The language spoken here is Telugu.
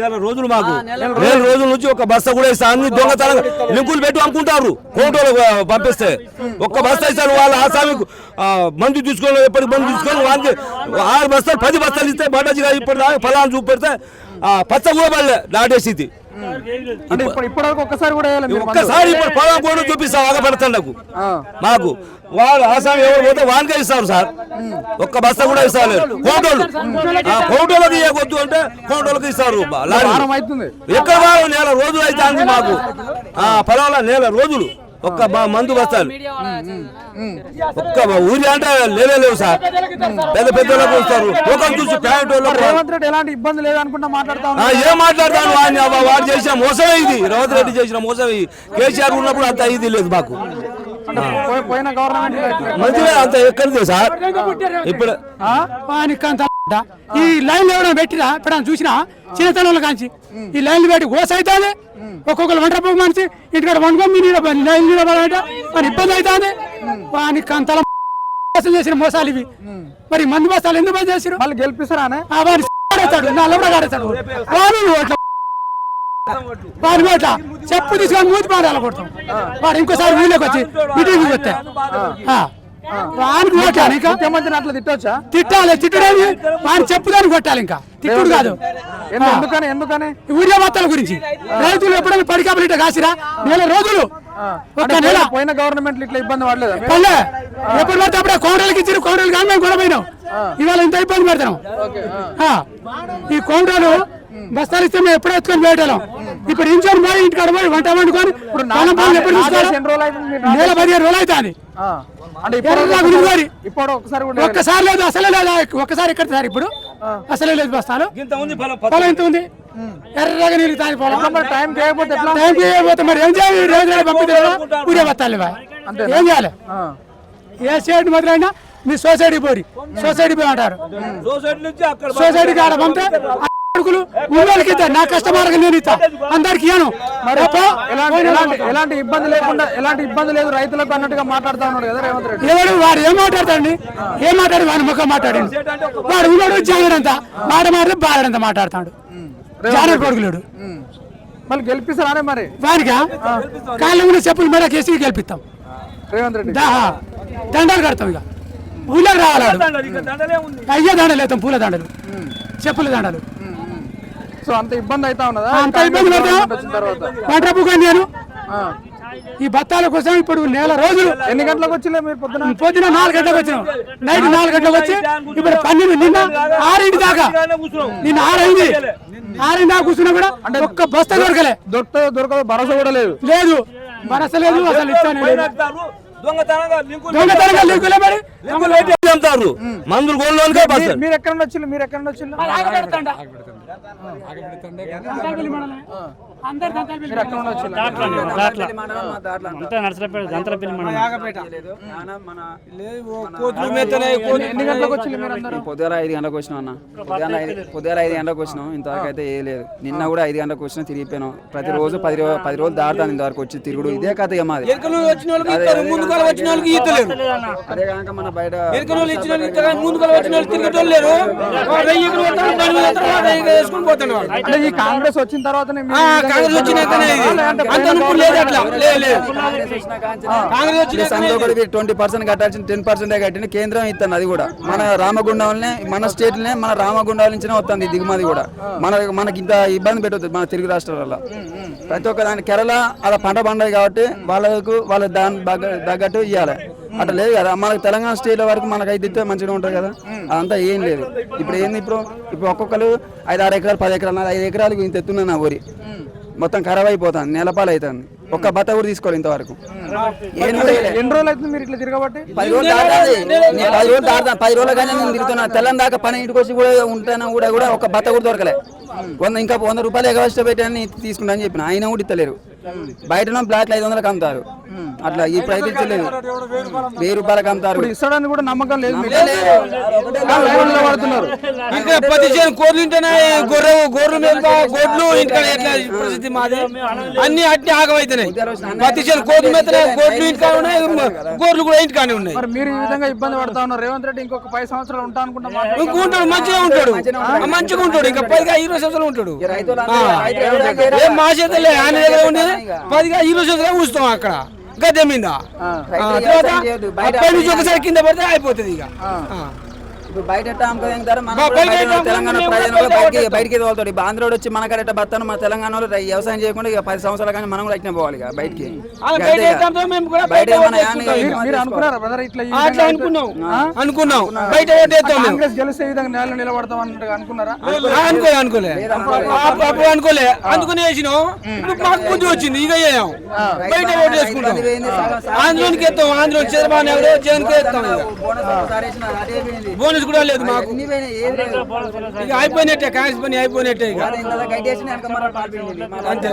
నెల రోజులు మాకు. నెల రోజుల. నుంచి ఒక బస్తా కూడా ఇస్తా అన్ని దొంగతనం లింకులు పెట్టి అమ్ముకుంటారు కోటోలు పంపిస్తే. ఒక్క బస్తా ఇస్తారు వాళ్ళు. ఆసామి మందు తీసుకొని ఎప్పటికి మందు తీసుకొని వాళ్ళకి ఆరు బస్తాలు పది బస్తాలు ఇస్తే బటాజీగా ఇప్పుడు దాకా ఫలాన్ని చూపెడితే పచ్చ కూడా పడలే. నాటేసింది అంటే ఇప్పుడు ఇప్పటివరకు ఒక్కసారి కూడా ఒక్కసారి ఇప్పుడు పొలం కూడా చూపిస్తాం ఆగపడతాండకు. మాకు వాళ్ళు ఆసామి ఎవరు పోతే వానికే ఇస్తారు సార్. ఒక్క బస్తా కూడా ఇస్తారు కోటోలు ఆ, కోటోలకు ఇవ్వకొద్దు అంటే కోటోలకు ఇస్తారు. ఎక్కడ వారు? నెల రోజులు అయితే మాకు. ఆ పొలంలో నెల రోజులు. ఒక్క బ- మందు బస్తాలు ఒక్క ఊరి అంటే లేనే లేవు సార్. పెద్ద పెద్దలకు ఇస్తారు ఒకరు చూసి రేవంత్ రెడ్డి ఎలాంటి ఇబ్బంది లేదనుకుంటా మాట్లాడుతా ఆ, ఉన్నారు ఏం మాట్లాడతాను? వాడిని వాడు చేసిన మోసమే ఇది. రేవంత్ రెడ్డి చేసిన మోసమే ఇది. కేసీఆర్ ఉన్నప్పుడు అంత ఇది లేదు మాకు. మంచిగా అంత ఎక్కడిది సార్? ఇప్పుడు ఈ లైన్ ఎవరైనా పెట్టినా ఇప్పుడు చూసినా? చిన్నతనంలో కాంచి. ఈ లైన్లు పెట్టి ఓస అవుతుంది ఒక్కొక్కరు వంట పోగు మనిషి ఇంటికాడ వండుకొని మీ లైన్ నిలబడాలంటే మన ఇబ్బంది అవుతుంది. వానికి అంతలా మోసం చేసిన మోసాలు ఇవి. మరి మందు బస్తాలు ఎందుకు బంద్ చేసిరు మళ్ళీ గెలిపిస్తారా వాడిని ఆడేస్తాడు ఆడేస్తాడు వాడు వాడి ఓట్ల చెప్పు తీసుకొని మూతి పాడాలి కొడతాం. వాడు ఇంకోసారి వీళ్ళకి వచ్చి మీటింగ్ వస్తే. ఆ. వానికి ఓట్లా ఇంకా ముఖ్యమంత్రిని అట్లా తిట్టొచ్చా? తిట్టాలి తిట్టడానికి వాడిని చెప్పుదాన్ని కొట్టాలి ఇంకా. తిట్టుడు కాదు. ఎందు- ఎందుకని ఎందుకని? ఊరియా బత్తాల గురించి. రైతులు ఎప్పుడైనా పడికాపులు ఇట్లా కాసిరా? నెల రోజులు. నెల. పోయిన- పోయిన గవర్నమెంట్ ఇట్లా ఇబ్బంది పడలేదా? పల్లె ఎప్పుడు పడితే అప్పుడే కౌంటర్లకి ఇచ్చారు కౌంటర్లు కానీ మేము గొడవపోయినాం ఇవాళ ఇంత ఇబ్బంది పెడతాం. ఆ, ఈ కౌంటర్లు బస్తాలు ఇస్తే మేము ఎప్పుడో ఎత్తుకొని పోయేటోళ్ళం ఇప్పుడు ఇంచోని పోయి ఇంటికాడ పోయి వంట వండుకొని పాలు ఎప్పుడు చూస్తారో? నెల పదిహేను రోజులు అవుతుంది. ఆ. అంటే ఇప్పుడు ఎర్రగా గురిగారి. ఇప్పుడు ఒకసారి కూడా వేయలేదు. ఒక్కసారి లేదు అసలే లేదు. ఒక్కసారి ఎక్కడ సార్ ఇప్పుడు? అసలే లేదు బస్తాలు. పొలం ఎంత ఉంది? ఎర్రగా నీళ్ళు తాగి పొలం. టైం చేయకపోతే టైం చేయబోతే మరి ఏం చేయాలి? రేపు పంపితే ఊరే ఇవ్వ. ఏం చేయాలి. ఏ సైడ్ మొదలైనా మీ సొసైటీ పోరి. సొసైటీ పోయి అంటారు. సొసైటీ నుంచి అక్కడ సొసైటీ కాడ పంపితే అడుగులు ఉన్నోళ్ళకి నా కస్టమర్కి నేను ఇస్తా. అందరికి ఇయ్యను. ఎలాంటి ఎలాంటి ఇబ్బంది లేకుండా ఎలాంటి ఇబ్బంది లేదు. రైతులకు అన్నట్టుగా మాట్లాడుతా ఉన్నాడు కదా రేవంత్ రెడ్డి. ఎవడు వాడు ఏం మాట్లాడతాడండి? ఏం మాట్లాడి? వాడి ముఖం మాట్లాడండి. వాడు ఉన్నాడు జాగ్రత్త. మాట మాట్లాడి బాధడంత మాట్లాడతాడు. జాగ్రత్త కొడుకులేడు. మళ్ళీ గెలిపిస్తారా మరి? వానికా? కాళ్ళ ఉన్న చెప్పులు మీద కేసుకి గెలిపిస్తాం. రేవంత్ రెడ్డి. దండలు కడతాం ఇక. ఊళ్ళోకి రావాలాడు. అయ్యే దండలు వేస్తాం పూల దండలు. చెప్పుల దండలు. సో అంత ఇబ్బంది అవుతా ఉన్నదా? అంత ఇబ్బంది పడతాం వచ్చిన తర్వాత. వంటపు కానీ నేను? ఆ. ఈ బత్తాల కోసం ఇప్పుడు నెల రోజులు ఎన్ని గంటలకు వచ్చిలే మీరు పొద్దున? పొద్దున నాలుగు గంటలకు వచ్చినాం. నైట్ నాలుగు గంటలకు వచ్చి ఇప్పుడు పన్నెండు నిన్న ఆరింటి దాకా. నిన్న ఆరైంది. ఆరింటి దాకా కూర్చున్నా కూడా ఒక్క బస్తా దొరకలే. దొరకదో దొరకదో భరోసా కూడా లేదు. లేదు. మనసు లేదు అసలు ఇచ్చాను అమ్ముతారు మందులు గోల్లోనికే మీరు ఎక్కడ నుండి వచ్చిల్లు? మీరు ఎక్కడ అంతా దంతలపల్లి మండలం. ఎన్ని గంటలకు అందరూ? పొద్దుగాల ఐదు గంటలకు వచ్చినాం అన్న. పొద్దుగాల ఐదు గంటలకు వచ్చినాం. ఇంతవరకు అయితే ఏ లేదు. నిన్న కూడా ఐదు గంటలకు వచ్చినా తిరిగిపోయినాం ప్రతిరోజు పది పది రోజులు దాటుతాను ఇంతవరకు వచ్చి తిరుగుడు. ఇదే కథ ఇక మాది. అదే- కనుక- అదే కనుక మన బయట అంటే ఈ కాంగ్రెస్ వచ్చిన తర్వాతనే మీరు కాంగ్రెస్ వచ్చినాకనే ఇది. లేదంటే అంత లేదు అట్లా. లేదు లేదు. కాంగ్రెస్ వచ్చిన ట్వంటీ పర్సెంట్ కట్టాల్సిన టెన్ పర్సెంట్ కట్టిన కేంద్రం ఇస్తుంది అది కూడా. మన రామగుండంలోనే మన స్టేట్లనే మన రామగుండం నుంచినే వస్తుంది దిగుమతి కూడా. మన మనకి ఇంత ఇబ్బంది పెట్టదు మన తెలుగు రాష్ట్రాలలో. ప్రతి ఒక్క దాని కేరళ అలా పంట పండదు కాబట్టి వాళ్ళకు వాళ్ళ దాని తగ్గట్టు ఇవ్వాలి అట్లా లేదు కదా. మనకి తెలంగాణ స్టేట్ వరకు మనకు అయితే ఇస్తే మంచిగా ఉంటుంది కదా. అదంతా ఏం లేదు. ఇప్పుడు ఏంది ఇప్పుడు? ఇప్పుడు ఒక్కొక్కరు ఐదు ఆరు ఎకరాలు పది ఎకరాలు ఐదు ఎకరాలకు ఇంత ఎత్తున్నా నా ఊరి. మొత్తం ఖరాబ్ అయిపోతాను నెలపాలు అవుతుంది. ఒక్క బత్త కూడా తీసుకోవాలి ఇంతవరకు. ఏం కూడా చేయలే. ఎన్ని రోజులు అవుతుంది మీరు ఇట్లా తిరగబట్టి? పది రోజులు పది రోజులు పది రోజులు కానీ నేను తిరుగుతున్నా. తెల్లని దాకా పని ఇంటికి వచ్చి కూడా ఉంటాను కూడా కూడా ఒక బత్త కూడా దొరకలే. వంద ఇంకా వంద రూపాయలు ఎగవస్ట్ పెట్టాను తీసుకుంటా అని చెప్పిన. ఆయన కూడా ఇస్తలేరు బయట బ్లాక్ ఐదు వందలకు అమ్ముతారు. అట్లా ఇప్పుడు అయితే ఇచ్చలేదు వెయ్యి రూపాయలకు అమ్ముతారు. ఇప్పుడు ఇస్తాడని కూడా నమ్మకం లేదు ఇంకా పది కోర్లు ఉంటేనే గొర్రె గొర్రెలు గొడ్లు ఇంటికాడ ఎట్లా పరిస్థితి మాది? అన్ని అట్నే ఆగమైతున్నాయి. పత్తి చేను కోర్లు గొడ్లు ఇంటికాడ ఉన్నాయి గొర్రెలు కూడా ఇంటికానే ఉన్నాయి. మరి మీరు ఈ విధంగా ఇబ్బంది పడతా ఉన్నారు. రేవంత్ రెడ్డి ఇంకొక పది సంవత్సరాలు ఉంటా అనుకుంటా ఇంకో ఉంటాడు మంచిగా ఉంటాడు. మంచిగా ఉంటాడు. ఇంకా పదిగా ఇరవై సంవత్సరాలు ఉంటాడు. ఏం మా చేతలే ఆయన దగ్గర ఉండేది పదిగా ఇరవై సంవత్సరాలు ఉంచుతాం అక్కడ గద్దె మీద. తర్వాత అప్పటి నుంచి ఒకసారి కింద పడితే అయిపోతుంది ఇక. ఇప్పుడు బయట ఎట్లా? మన తెలంగాణ ప్రజలు బయటికి బయట బయటికి తోలుతాడు ఇప్పుడు ఆంధ్రోడు వచ్చి మన కరెక్ట్ బతాను మన తెలంగాణ వాళ్ళు రై- వ్యవసాయం చేయకుండా ఇక పది సంవత్సరాల కానీ మనం కూడా ఇట్లా పోవాలి ఇక బయటికి. అట్లా అనుకున్నాం. బయట కాంగ్రెస్ గెలిస్తే విధంగా నేల నిలబడతాం అన్నట్టుగా అనుకున్నారా? ఆ, అనుకోలే అనుకోలే. అప్పుడు అనుకోలే. అందుకుని వేసినాం ఇప్పుడు మాకు బుద్ధి వచ్చింది ఇక వేయం బయట ఓటు వేసుకుంటాం. ఆంధ్రోనికి ఎత్తాం ఆంధ్ర చంద్రబాబు నాయుడు జగన్కి ఎత్తాం. బోనస్ బోనస్ కూడా లేదు మాకు అన్ని పోయినాయి, ఏం లేదు. ఇక అయిపోయినట్టే కాంగ్రెస్ పని అయిపోయినట్టే ఇక అంతే.